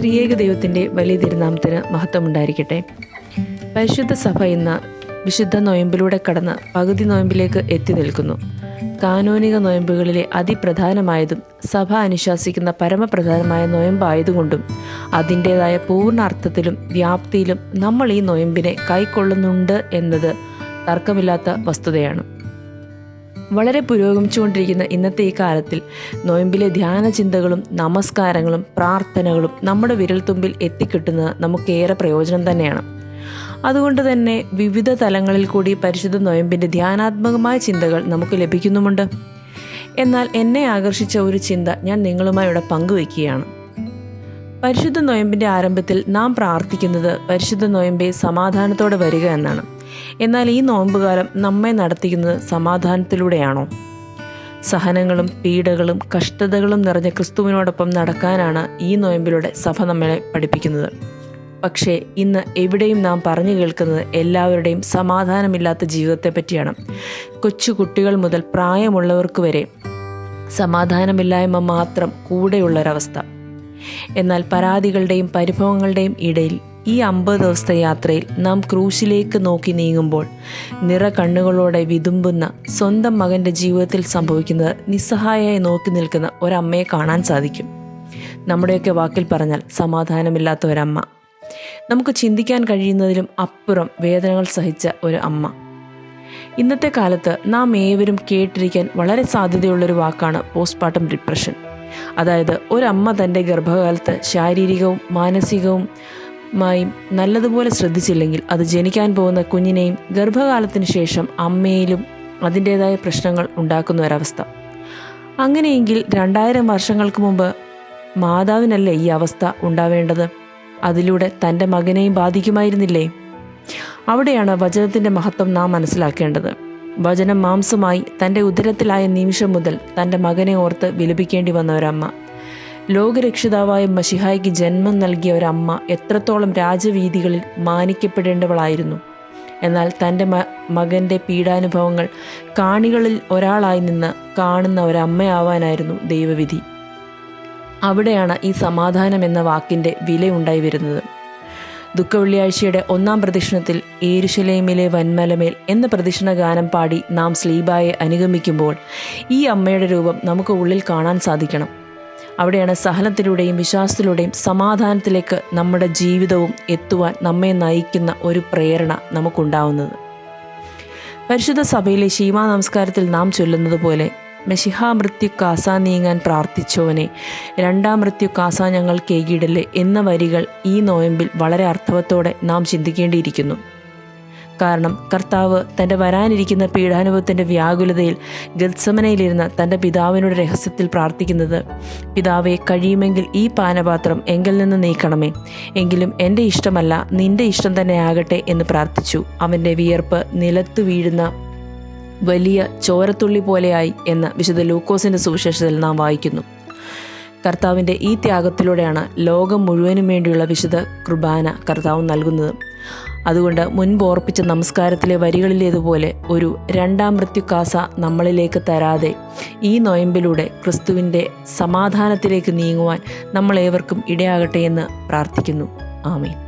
ത്രിയേക ദൈവത്തിന്റെ വലിയ തിരുനാമത്തിന് മഹത്വമുണ്ടായിരിക്കട്ടെ. പരിശുദ്ധ സഭ ഇന്ന് വിശുദ്ധ നോയമ്പിലൂടെ കടന്ന് പകുതി നോയമ്പിലേക്ക് എത്തി നിൽക്കുന്നു. കാനോനിക നോയമ്പുകളിലെ അതിപ്രധാനമായതും സഭ അനുശാസിക്കുന്ന പരമപ്രധാനമായ നോയമ്പായതുകൊണ്ടും അതിന്റേതായ പൂർണ അർത്ഥത്തിലും വ്യാപ്തിയിലും നമ്മൾ ഈ നോയമ്പിനെ കൈക്കൊള്ളുന്നുണ്ട് എന്നത് തർക്കമില്ലാത്ത വസ്തുതയാണ്. വളരെ പുരോഗമിച്ചുകൊണ്ടിരിക്കുന്ന ഇന്നത്തെ ഈ കാലത്തിൽ നോയമ്പിലെ ധ്യാന ചിന്തകളും നമസ്കാരങ്ങളും പ്രാർത്ഥനകളും നമ്മുടെ വിരൽത്തുമ്പിൽ എത്തിക്കിട്ടുന്നത് നമുക്കേറെ പ്രയോജനം തന്നെയാണ്. അതുകൊണ്ട് തന്നെ വിവിധ തലങ്ങളിൽ കൂടി പരിശുദ്ധ നോയമ്പിന്റെ ധ്യാനാത്മകമായ ചിന്തകൾ നമുക്ക് ലഭിക്കുന്നുമുണ്ട്. എന്നാൽ എന്നെ ആകർഷിച്ച ഒരു ചിന്ത ഞാൻ നിങ്ങളുമായി ഇവിടെ പങ്കുവയ്ക്കുകയാണ്. പരിശുദ്ധ നോയമ്പിന്റെ ആരംഭത്തിൽ നാം പ്രാർത്ഥിക്കുന്നത് പരിശുദ്ധ നോയമ്പെ സമാധാനത്തോടെ വരിക എന്നാണ്. എന്നാൽ ഈ നോമ്പുകാലം നമ്മെ നടത്തിക്കുന്നത് സമാധാനത്തിലൂടെയാണോ? സഹനങ്ങളും പീഡകളും കഷ്ടതകളും നിറഞ്ഞ ക്രിസ്തുവിനോടൊപ്പം നടക്കാനാണ് ഈ നോയമ്പിലൂടെ സഭ നമ്മളെ പഠിപ്പിക്കുന്നത്. പക്ഷേ ഇന്ന് എവിടെയും നാം പറഞ്ഞു കേൾക്കുന്നത് എല്ലാവരുടെയും സമാധാനമില്ലാത്ത ജീവിതത്തെ പറ്റിയാണ് കൊച്ചു കുട്ടികൾ മുതൽ പ്രായമുള്ളവർക്ക് വരെ സമാധാനമില്ലായ്മ മാത്രം കൂടെയുള്ളൊരവസ്ഥ എന്നാൽ പരാതികളുടെയും പരിഭവങ്ങളുടെയും ഇടയിൽ ഈ അമ്പത് ദിവസത്തെ യാത്രയിൽ നാം ക്രൂശിലേക്ക് നോക്കി നീങ്ങുമ്പോൾ നിറ കണ്ണുകളോടെ വിതുമ്പുന്ന സ്വന്തം മകന്റെ ജീവിതത്തിൽ സംഭവിക്കുന്നത് നിസ്സഹായമായി നോക്കി നിൽക്കുന്ന ഒരമ്മയെ കാണാൻ സാധിക്കും. നമ്മുടെയൊക്കെ വാക്കിൽ പറഞ്ഞാൽ സമാധാനമില്ലാത്ത ഒരമ്മ നമുക്ക് ചിന്തിക്കാൻ കഴിയുന്നതിലും അപ്പുറം വേദനകൾ സഹിച്ച ഒരു അമ്മ. ഇന്നത്തെ കാലത്ത് നാം ഏവരും കേട്ടിരിക്കാൻ വളരെ സാധ്യതയുള്ളൊരു വാക്കാണ് പോസ്റ്റ്മോർട്ടം ഡിപ്രഷൻ അതായത് ഒരമ്മ തന്റെ ഗർഭകാലത്ത് ശാരീരികവും മാനസികവും മായും നല്ലതുപോലെ ശ്രദ്ധിച്ചില്ലെങ്കിൽ അത് ജനിക്കാൻ പോകുന്ന കുഞ്ഞിനെയും ഗർഭകാലത്തിന് ശേഷം അമ്മയിലും അതിന്റേതായ പ്രശ്നങ്ങൾ ഉണ്ടാക്കുന്ന ഒരവസ്ഥ. അങ്ങനെയെങ്കിൽ രണ്ടായിരം വർഷങ്ങൾക്ക് മുമ്പ് മാതാവിനല്ലേ ഈ അവസ്ഥ ഉണ്ടാവേണ്ടത്? അതിലൂടെ തന്റെ മകനെയും ബാധിക്കുമായിരുന്നില്ലേ? അവിടെയാണ് വചനത്തിന്റെ മഹത്വം നാം മനസ്സിലാക്കേണ്ടത്. വചനം മാംസമായി തന്റെ ഉദരത്തിലായ നിമിഷം മുതൽ തന്റെ മകനെ ഓർത്ത് വിലപിക്കേണ്ടി വന്ന ഒരമ്മ. ലോകരക്ഷിതാവായ മഷിഹായ്ക്ക് ജന്മം നൽകിയ ഒരമ്മ എത്രത്തോളം രാജവീതികളിൽ മാനിക്കപ്പെടേണ്ടവളായിരുന്നു. എന്നാൽ തന്റെ മകന്റെ പീഡാനുഭവങ്ങൾ കാണികളിൽ ഒരാളായി നിന്ന് കാണുന്ന ഒരമ്മയാവാനായിരുന്നു ദൈവവിധി. അവിടെയാണ് ഈ സമാധാനം എന്ന വാക്കിന്റെ വില വിലയുണ്ടായി വരുന്നത്. ദുഃഖവെള്ളിയാഴ്ചയുടെ ഒന്നാം പ്രദക്ഷിണത്തിൽ ഏരുശലേമിലെ വന്മലമേൽ എന്ന പ്രദക്ഷിണ ഗാനം പാടി നാം സ്ലീബായെ അനുഗമിക്കുമ്പോൾ ഈ അമ്മയുടെ രൂപം നമുക്ക് ഉള്ളിൽ കാണാൻ സാധിക്കണം. അവിടെയാണ് സഹനത്തിലൂടെയും വിശ്വാസത്തിലൂടെയും സമാധാനത്തിലേക്ക് നമ്മുടെ ജീവിതവും എത്തുവാൻ നമ്മെ നയിക്കുന്ന ഒരു പ്രേരണ നമുക്കുണ്ടാവുന്നത്. പരിശുദ്ധ സഭയിലെ ശീമാ നമസ്കാരത്തിൽ നാം ചൊല്ലുന്നത് പോലെ മെഷിഹാ മൃത്യു കാസ നീങ്ങാൻ പ്രാർത്ഥിച്ചോനെ രണ്ടാം മൃത്യു കാസ ഞങ്ങൾ കേകിടല്ലേ എന്ന വരികൾ ഈ നോയമ്പിൽ വളരെ അർത്ഥവത്തോടെ നാം ചിന്തിക്കേണ്ടിയിരിക്കുന്നു. കാരണം കർത്താവ് തന്റെ വരാനിരിക്കുന്ന പീഡാനുഭവത്തിന്റെ വ്യാകുലതയിൽ ഗത്സമനയിലിരുന്ന് തന്റെ പിതാവിനോട് രഹസ്യത്തിൽ പ്രാർത്ഥിക്കുന്നത്. പിതാവെ കഴിയുമെങ്കിൽ ഈ പാനപാത്രം എങ്കിൽ നിന്ന് നീക്കണമേ. എങ്കിലും എന്റെ ഇഷ്ടമല്ല നിന്റെ ഇഷ്ടം തന്നെ ആകട്ടെ എന്ന് പ്രാർത്ഥിച്ചു. അവന്റെ വിയർപ്പ് നിലത്തു വീഴുന്ന വലിയ ചോരത്തുള്ളി പോലെയായി എന്ന് വിശുദ്ധ ലൂക്കോസിന്റെ സുവിശേഷത്തിൽ നാം വായിക്കുന്നു. കർത്താവിന്റെ ഈ ത്യാഗത്തിലൂടെയാണ് ലോകം മുഴുവനും വേണ്ടിയുള്ള വിശുദ്ധ കുർബാന കർത്താവ് നൽകുന്നത്. അതുകൊണ്ട് മുൻപോർപ്പിച്ച നമസ്കാരത്തിലെ വരികളിലേതുപോലെ ഒരു രണ്ടാം മൃത്യുക്കാസ നമ്മളിലേക്ക് തരാതെ ഈ നൊയമ്പിലൂടെ ക്രിസ്തുവിന്റെ സമാധാനത്തിലേക്ക് നീങ്ങുവാൻ നമ്മളേവർക്കും ഇടയാകട്ടെ എന്ന് പ്രാർത്ഥിക്കുന്നു. ആമേൻ.